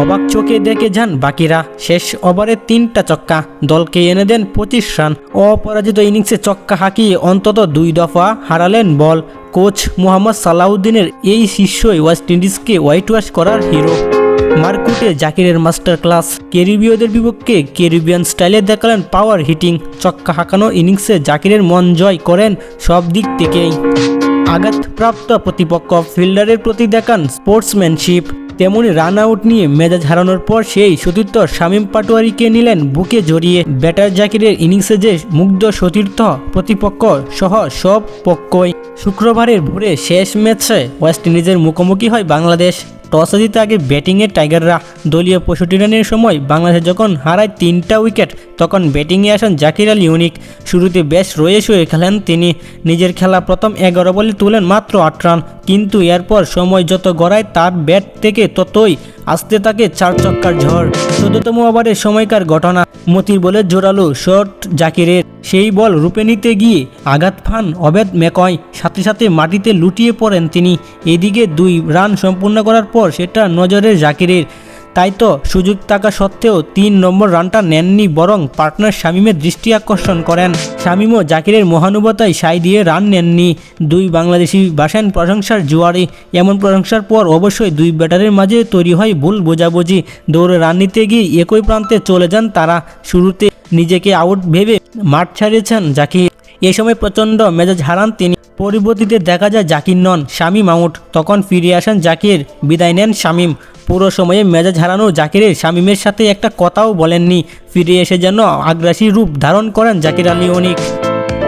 অবাক চোখে দেখে যান বাকিরা। শেষ ওভারে তিনটা চক্কা। দলকে এনে দেন পঁচিশ রান। অপরাজিত ইনিংসে চক্কা হাঁকিয়ে অন্তত দুই দফা হারালেন বল। কোচ মোহাম্মদ সালাউদ্দিনের এই শিষ্যই ওয়েস্ট ইন্ডিজকে হোয়াইট ওয়াশ করার হিরো। মার্কুটে জাকিরের মাস্টার ক্লাস ক্যারিবীয়দের বিপক্ষে ক্যারিবিয়ান স্টাইলে দেখালেন পাওয়ার হিটিং। চক্কা হাঁকানো ইনিংসে জাকিরের মন জয় করেন সব দিক থেকেই। আঘাতপ্রাপ্ত প্রতিপক্ষ ফিল্ডারের প্রতি দেখান স্পোর্টসম্যানশিপ। তেমনি রান আউট নিয়ে মেজাজ হারানোর পর সেই সতীর্থ শামীম পাটোয়ারিকে নিলেন বুকে জড়িয়ে। ব্যাটার জাকিরের ইনিংসে যে মুগ্ধ সতীর্থ প্রতিপক্ষ সহ সব পক্ষই শুক্রবারের ভোরে শেষ ম্যাচে ওয়েস্ট ইন্ডিজের মুখোমুখি হয় বাংলাদেশ। টসে জিতে আগে ব্যাটিংয়ে টাইগাররা দলীয় পঁয়ষট্টি রানের সময় বাংলাদেশ যখন হারায় তিনটা উইকেট, তখন ব্যাটিংয়ে আসেন জাকির আল ইউনিক। শুরুতে বেশ রয়ে শুয়ে খেলেন তিনি। নিজের খেলা প্রথম এগারো বলে তুলেন মাত্র আট রান। কিন্তু এরপর সময় যত গড়ায়, তার ব্যাট থেকে ততই আসতে থাকে চার চক্কার ঝড়। চোদ্দতম ওভারের সময়কার ঘটনা, মতির বলে জোরালো শর্ট জাকিরের। সেই বল রূপে নিতে গিয়ে আঘাত ফান অবেদ মেকয় সাথে সাথে মাটিতে লুটিয়ে পড়েন তিনি। এদিকে দুই রান সম্পূর্ণ করার পর সেটা নজরে জাকিরের। তাই তো সুযোগ থাকা সত্ত্বেও তিন নম্বর রানটা নেননি বরং পার্টনার শামীমের দৃষ্টি আকর্ষণ করেন। শামীমও জাকিরের মহানুভতায় সাই দিয়ে রান নেননি। দুই বাংলাদেশি বাসেন প্রশংসার জুয়ারে, এমন প্রশংসার পর অবশ্যই দুই ব্যাটারের মাঝে তৈরি হয় ভুল বোঝাবুঝি। দৌড়ে রান নিতে গিয়ে একই প্রান্তে চলে যান তারা। শুরুতে নিজেকে আউট ভেবে মাঠ ছাড়িয়েছেন জাকির। এ সময় প্রচণ্ড মেজাজ হারান তিনি। পরিবর্তিতে দেখা যায় জাকির নন শামীম আউট। তখন ফিরে আসেন জাকির। বিদায় নেন শামীম। পুরো সময়ে মেজাজ হারানো জাকিরের শামীমের সাথে একটা কথাও বলেননি। ফিরে এসে যেন আগ্রাসী রূপ ধারণ করেন জাকির আলী অনিক।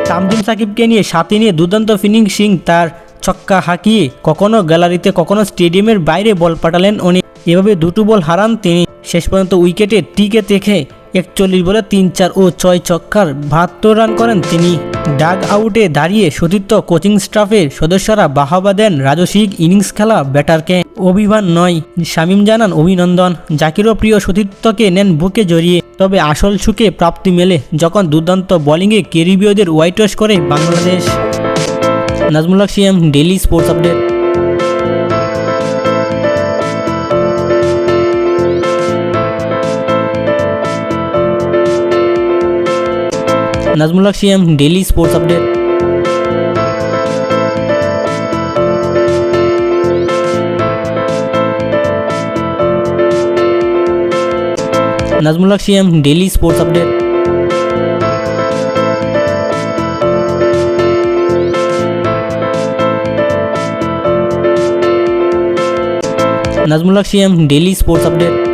তামজিম সাকিবকে নিয়ে সাথে নিয়ে দুর্দান্ত ফিনিশিং তার ছক্কা হাঁকিয়ে কখনো গ্যালারিতে, কখনো স্টেডিয়ামের বাইরে বল পাঠালেন অনেক। এভাবে দুটো বল হারান তিনি। শেষ পর্যন্ত উইকেটে টিকে দেখে একচল্লিশ বলে তিন চার ও ছয় ছক্কার বাহাত্তর রান করেন তিনি। ডাগ আউটে দাঁড়িয়ে সতীর্থ কোচিং স্টাফের সদস্যরা বাহাবা দেন রাজসিক ইনিংস খেলা ব্যাটারকে। অভিমান নয়, শামীম জানান অভিনন্দন। জাকিরও প্রিয় সতীর্থকে নেন বুকে জড়িয়ে। তবে আসল সুখে প্রাপ্তি মেলে যখন দুর্দান্ত বোলিংয়ে ক্যারিবীয়দের হোয়াইট ওয়াশ করে Bangladesh. Nazmullah CM daily sports update. Nazmullah CM daily sports update Nazmullah CM daily sports update Nazmullah CM daily sports update